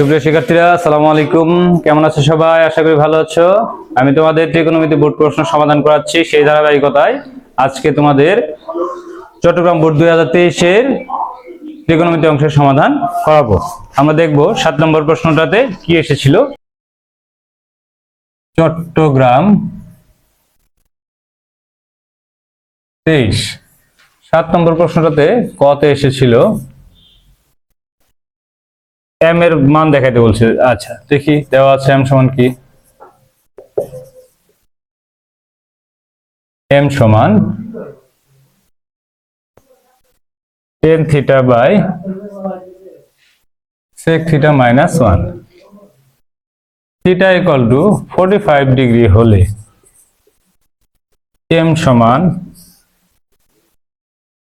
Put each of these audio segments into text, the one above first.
সুপ্রিয় শিক্ষার্থীরা, আসসালামু আলাইকুম। কেমন আছো সবাই? আশা করি ভালো আছো। আমি তোমাদের ত্রিকোণমিতি বোর্ড প্রশ্ন সমাধান করাচ্ছি সেই ধারাবাহিকতায়। আজকে তোমাদের চট্টগ্রাম বোর্ড দুই হাজার তেইশের ত্রিকোণমিতি অংশের সমাধান করাবো। আমরা দেখব সাত নম্বর প্রশ্নটাতে কি এসেছিল। চট্টগ্রাম তেইশ। সাত নম্বর প্রশ্নটাতে কতে এসেছিল। এম এর মান দেখাইতে বলছে। আচ্ছা দেখি, দেওয়া আছে এম সমান কি? এম সমান tan theta by sec theta minus one theta equal to forty five degree হলে এম সমান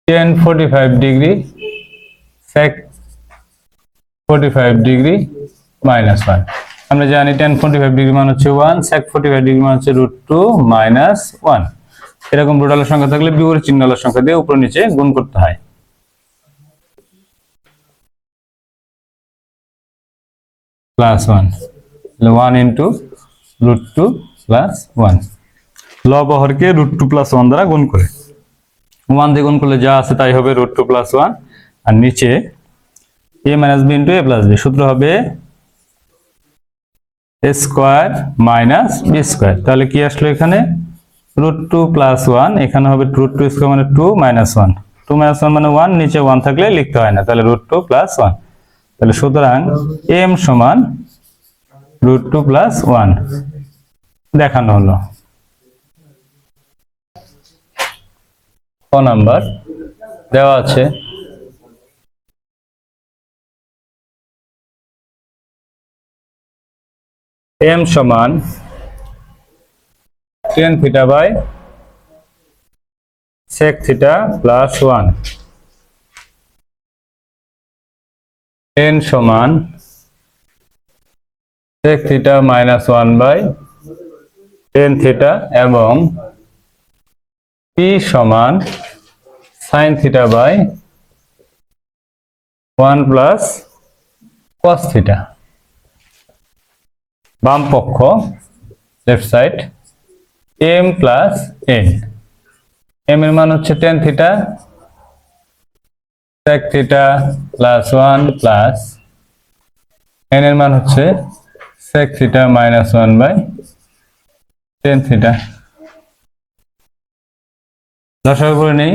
tan forty five degree sec forty five degree minus one আমরা জানি টেন ফোর্টি ফাইভ ডিগ্রি মান হচ্ছে one sec forty five degree মান হচ্ছে root two minus one এরকম রুটালের সংখ্যা থাকলে বিপরীত চিহ্নলের সংখ্যা দিয়ে উপর নিচে গুণ করতে হয়। Plus one one into root two plus one লব হরকে রুট টু প্লাস ওয়ান দ্বারা গুণ করে। ওয়ান দিয়ে গুণ করলে যা আছে তাই হবে রুট টু প্লাস ওয়ান আর নিচে A minus B into A plus B সূত্র হবে A square minus B square তাহলে কি আসলো এখানে? রুট টু প্লাস ওয়ান এখানে হবে রুট টু স্কোয়ার মানে two minus one two minus one মানে ওয়ান নিচে ওয়ান থাকলে লিখতে হয় না, তাহলে রুট টু প্লাস ওয়ান তাহলে সুতরাং এম সমান রুট টু প্লাস ওয়ান দেখানো হলো। ক নাম্বার? দেওয়া আছে। এম সমান tan theta by sec theta plus one tan সমান sec theta minus one by tan theta এবং পি সমান sine theta by one plus cos theta বাম পক্ষ left side M plus N M এর মান হচ্ছে tan theta sec theta plus one plus N এর মান হচ্ছে sec theta minus one by tan theta দশক করে নেই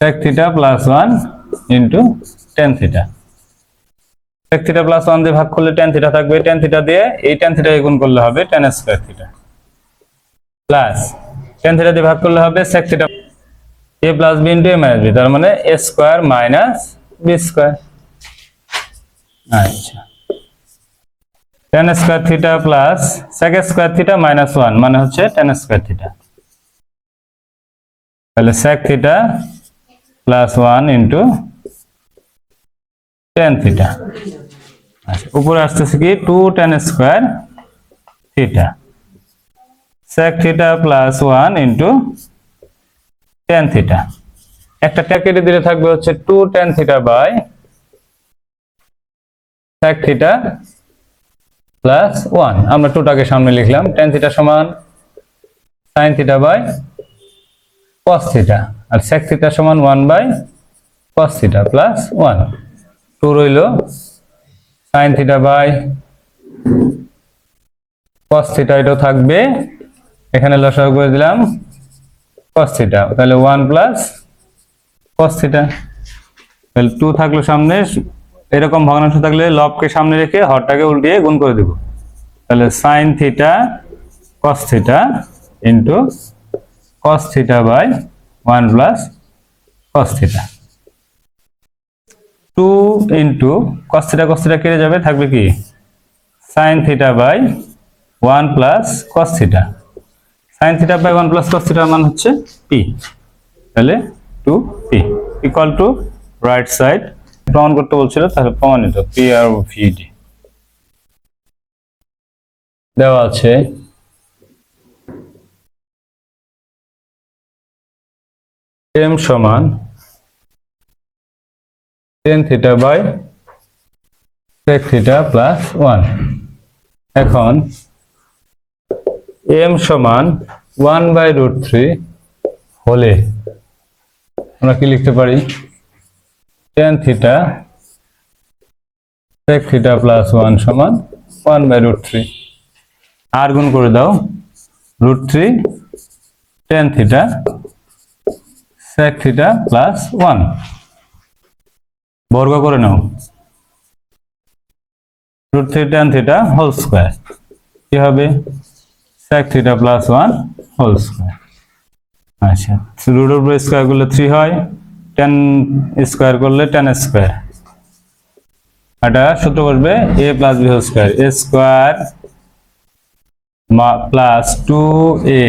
sec theta plus one into tan theta sec theta plus one দিয়ে ভাগ করলে টেন থিটা থাকবে। টেন থিটা দিয়ে এই টেন থিটা গুণ করলে হবে tan square theta plus tan theta দিয়ে ভাগ করলে হবে theta A plus B into A minus B তার মানে A square minus B square আচ্ছা। Tan square theta plus sec square theta minus one মানে হচ্ছে টেন স্কোয়ার থিটা তাহলে sec theta plus one into tan theta আচ্ছা উপরে আসতেছে কি? Two tan square theta sec theta plus one into tan theta একটা ট্যাকেটে দিলে থাকবে হচ্ছে two tan theta by sec theta plus one আমরা টুটাকে সামনে লিখলাম। টেন থিটা সমান sine theta by cos theta R sec theta সমান one by cos theta plus one two রইল। Sine theta by cos theta এটাও থাকবে। এখানে লসাগু করে দিলাম কস থিটা। তাহলে ওয়ান প্লাস কস থিটা। তাহলে টু থাকল সামনে। এরকম ভগ্নাংশ থাকলে লবকে সামনে রেখে হরটাকে উল্টিয়ে গুণ করে দেব। তাহলে sine theta cos theta into cos theta by one plus cos theta. Two into cos theta cos কেটে যাবে, থাকবে কি? Sine theta by one plus cos theta sine theta by one plus cos থিটার মান হচ্ছে পি তাহলে two P equal to right side প্রমাণ করতে বলছিল, তাহলে প্রমাণিত পি আর ভিডি দেওয়া আছে এম সমান tan theta by sec theta plus one এখন এম সমান ওয়ান বাই রুট থ্রি হলে আমরা কি লিখতে পারি? Tan theta sec theta plus one সমান ওয়ান বাই রুট থ্রি আর গুণ করে দাও root three tan theta sec theta plus one বর্গ করে নাও। Root three tan theta whole square কি হবে? sec theta plus one whole square আচ্ছা রুট উপর স্কোয়ার করলে থ্রি হয় টেন স্কোয়ার করলে টেন স্কোয়ার এটা সূত্র বসবে A plus B whole square A square plus two A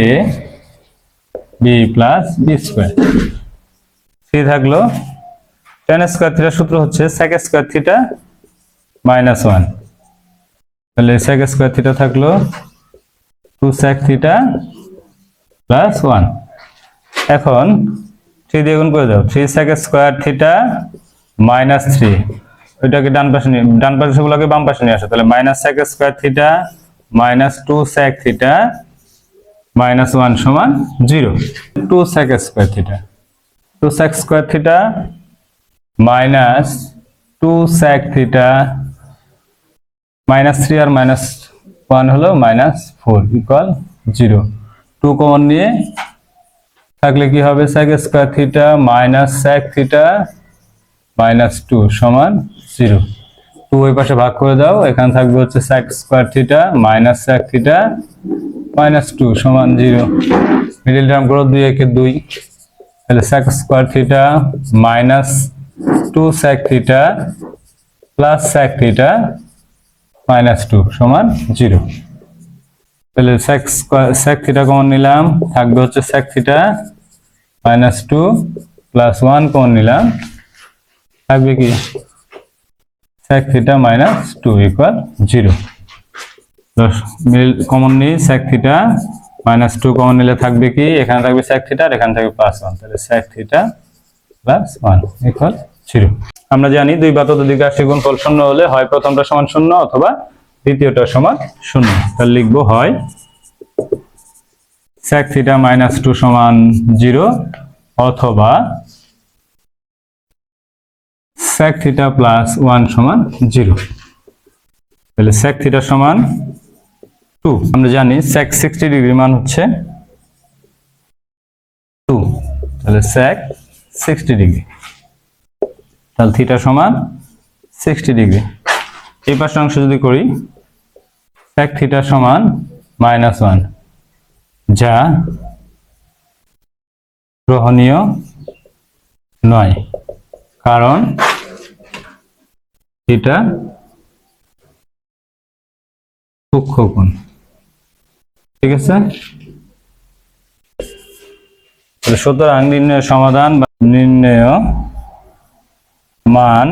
B plus B square three থাকল টেন স্কোয়ার থিটার সূত্র হচ্ছে sec square theta minus one তাহলে সেক স্কোয়ার থিটা থাকল two sec theta plus one এখন থ্রি দিয়ে গুণ করে দাও। Three sec square theta minus three ওইটাকে ডান পাশে নিয়ে ডান পাশে গুলোকে বাম পাশে নিয়ে আসো। তাহলে minus sec square theta minus two sec theta minus one সমান zero two sec square theta two sec square theta minus two sec theta minus three আর মাইনাস ওয়ান হলো minus four equal zero. Two common নিয়ে থাকলে কি হবে? Sec square theta minus sec theta minus two সমান zero. Two ওই পাশে ভাগ করে দাও, এখানে থাকবে হচ্ছে sec square theta minus sec theta minus two সমান জিরো। মিডিল টার্ম গ্রোথ দুই একে দুই। তাহলে sec square theta minus two sec theta plus sec theta minus two সমান জিরো তাহলে সেক স্কোয়ার থিটা কমন নিলাম, থাকবে হচ্ছে sec theta minus two plus one common নিলাম। থাকবে কি? sec theta minus two equal zero মিল কমন নিই, sec theta minus two common নিলে থাকবে কি? এখানে থাকবে sec থিটা আর এখানে থাকবে প্লাস ওয়ান তাহলে sec theta plus one equal zero আমরা জানি দুই বা ততোধিক রাশি গুণফল শূন্য হলে হয় প্রথমটা সমান শূন্য অথবা দ্বিতীয়টা সমান শূন্য। তাহলে লিখব হয় sec থিটা মাইনাস টু সমান জিরো অথবা sec থিটা প্লাস ওয়ান সমান জিরো তাহলে sec থিটা সমান টু আমরা জানি sec সিক্সটি ডিগ্রি মান হচ্ছে টু তাহলে sec সিক্সটি ডিগ্রি তাহলে থিটা সমান সিক্সটি ডিগ্রি এই পাশের অংশ যদি করি, sec থিটা সমান মাইনাস ওয়ান যা গ্রহণীয় নয়। কারণ এটা কোণ ঠিক আছে? সুতরাং নির্ণয় সমাধান নির্ণয় মান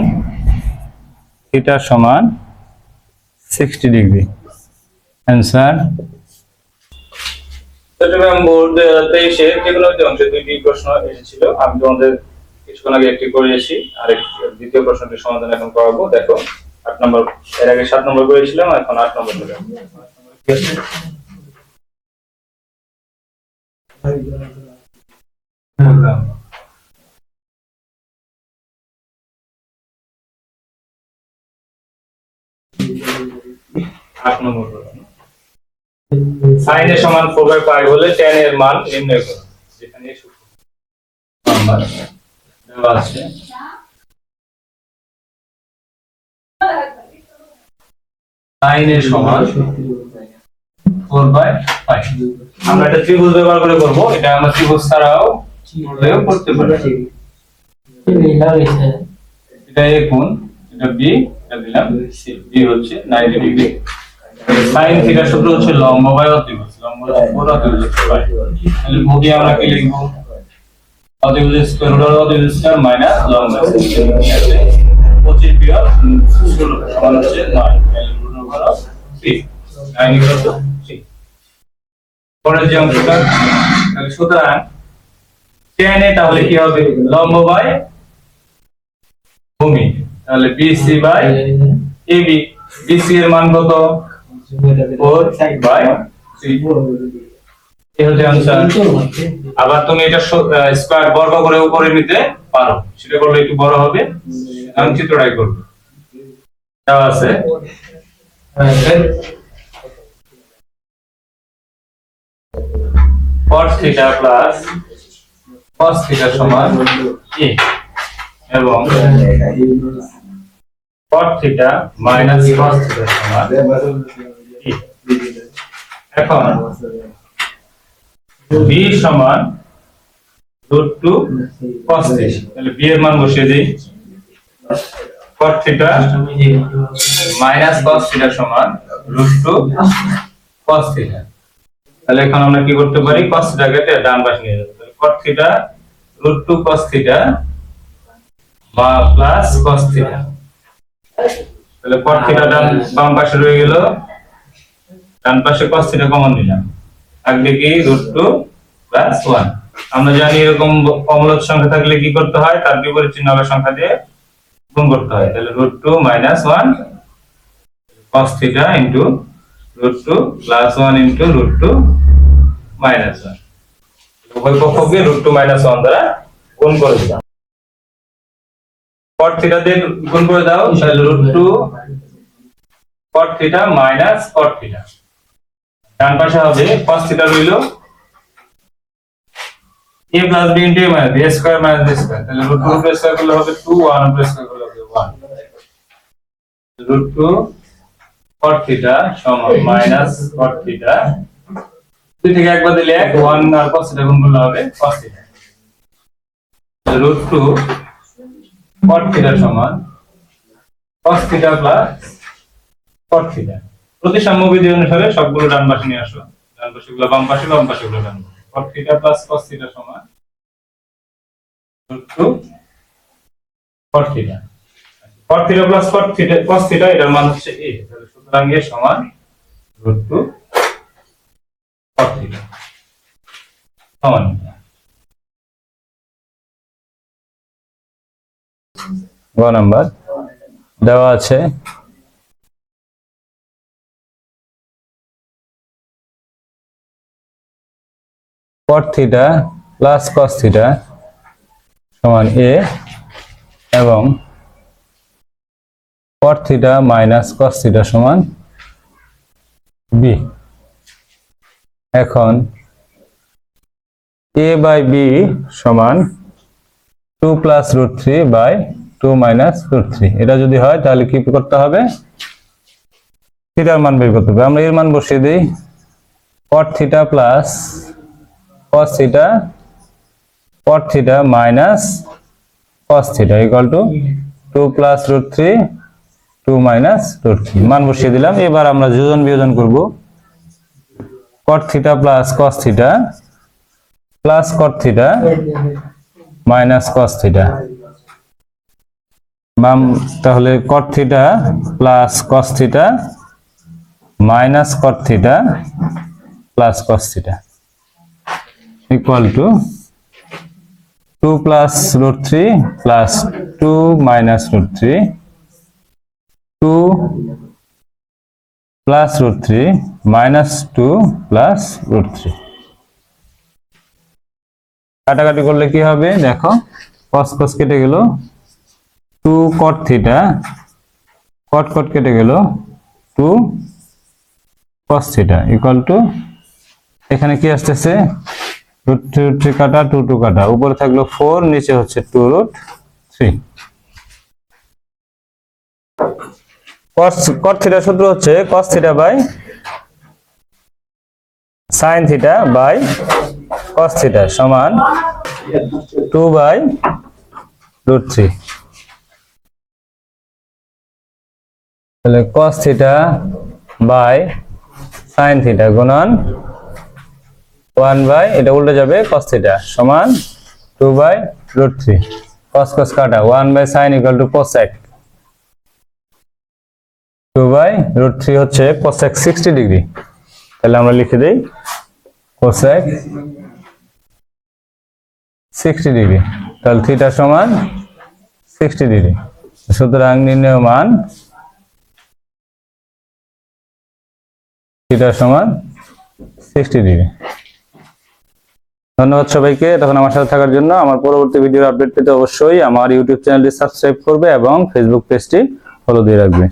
থিটা সমান sixty degree. Answer? Chittagong board তেইশে ত্রিকোণমিতি অংশে দুইটি প্রশ্ন এসেছিল। আমি তোমাদের কিছুক্ষণ আগে একটি করিয়েছি আর দ্বিতীয় প্রশ্নটির সমাধান এখন করাবো। দেখো, আট নম্বর, এর আগে সাত নম্বর করেছিলাম, এখন আট নম্বর করে ঠিক আছে? আট নম্বর সাইন এর সমান ফোর বাই ফাইভ হলে টেন এর মান নির্ণয় করো যেখানে সূত্র নাম্বার দেওয়া আছে। সাইন এর সমান ফোর বাই ফাইভ আমরা এটা ত্রিভুজ ব্যবহার করে করব এটা আমরা ত্রিভুজ ছাড়াও করতে পারি। এটা এ কোণ এটা বি এটা দিলাম সি বি হচ্ছে 90 ডিগ্রি সাইন থিটা সূত্র হচ্ছে লম্ব বাই অতিভুজ লম্ব পুরো অতিভুজ তাহলে আমরা কি লিখব? অতিভুজ স্কয়ার রুট অতিভুজ স্কয়ার মাইনাস লম্ব। আছে 25 বিয়োগ 16 সমান হচ্ছে 9 তাহলে root over of 3 9 equal to 3 পরের যে অংশটা সুতরাং tan তাহলে কি হবে? লম্ব ভূমি। তাহলে BC বাই বি বিসি এর মান কত? আবার তুমি এটা স্কোয়ার বর্গ করে উপরে নিতে পারো। সেটা করলে একটু বড় হবে। আমি চিত্রটাই করব। দেওয়া আছে। প্লাস cos থিটা সমান a এবং cot theta minus cos theta সমান এখন b সমান রুট টু cos থিটা তাহলে b এর মান বসিয়ে দিই। Cot theta minus cos theta সমান রুট টু cos থিটা তাহলে এখন আমরা কি করতে পারি? Cos থিটা কেটে ডান পাশে নিয়ে যাব। তাহলে cot theta root two cos theta বা প্লাস cos থিটা তাহলে cot থিটা ডান বাম পাশে রয়ে গেল। ডান পাশে cos থিটা কমন নিলাম। থাকবে কি ওয়ান আমরা জানি এরকম অমূলক সংখ্যা থাকলে কি করতে হয়? তার বিপরীত চিহ্ন হবে সংখ্যা দিয়ে গুণ করতে হয়। তাহলে root two minus one cos theta into root two plus one into root two minus one উভয় পক্ষকে রুট টু মাইনাস ওয়ান দ্বারা গুণ করে দিলাম। cot theta দিয়ে গুণ করে দাও তাহলে √2 cot theta minus cot theta ডান পাশে হবে cos theta রইল a plus b into a minus b square minus b square তাহলে √2 plus square করলে হবে 2 1 plus square করলে হবে 1 √2 cot theta সমান minus cot theta দুই থেকে একবার দিলে 1 আর cos theta গুণ করলে হবে cos theta √2 কট সমান প্লাস কট প্রতি সাম্যবিধি অনুসারে সবগুলো ডান পাশে নিয়ে আসো। ডান পাশে গুলো বাম পাশে বাম পাশে গুলো ডান। প্লাস কস থিটা সমান কট মান হচ্ছে তাহলে সমান টু কট সমান। গ নাম্বার। দেওয়া আছে। cot theta plus cos theta সমান এ এবং cot theta minus cos theta সমান বি এখন a বাই b সমান two plus root three by two minus root three. এটা যদি হয়, তাহলে কি করতে হবে? থিটার মান বের করতে হবে। আমরা এর মান বসিয়ে দিই। cot theta plus cos theta cot theta minus cos theta equal to two plus root three two minus root three মান বসিয়ে দিলাম। এবার আমরা যোজন বিয়োজন করব। cot theta plus cos theta plus cot theta minus cos theta বাম, তাহলে cot theta plus cos theta minus cot theta plus cos theta equal to two plus root three plus two minus root three two plus root three minus two plus root three কাটাকাটি করলে কি হবে? দেখো, cos cos কেটে গেল two cot theta cot cot কেটে গেল two cos theta equal to এখানে কি আসতেছে? রুট থ্রি রুট থ্রি কাটা টু টু কাটা। উপরে থাকল ফোর নিচে হচ্ছে two root three cos theta সূত্র হচ্ছে cos theta by sin theta by cos theta সমান টু বাই রুট থ্রি তাহলে cos theta by sin theta গুণন ওয়ান বাই এটা উল্টে যাবে cos থিটা সমান two by root three cos cos কাটা one by sine equal to cosec two by root three হচ্ছে cosec sixty degree তাহলে আমরা লিখে দিই কোসেক সিক্সটি ডিগ্রি তাহলে থিটা সমান সিক্সটি ডিগ্রি সুতরাং নির্ণয় মান থিটা সমান সিক্সটি ডিগ্রি ধন্যবাদ সবাইকে। তখন আমার সাথে থাকার জন্য আমার পরবর্তী ভিডিওর আপডেট পেতে অবশ্যই আমার ইউটিউব চ্যানেলটি সাবস্ক্রাইব করবে এবং ফেসবুক পেজটি ফলো দিয়ে রাখবে।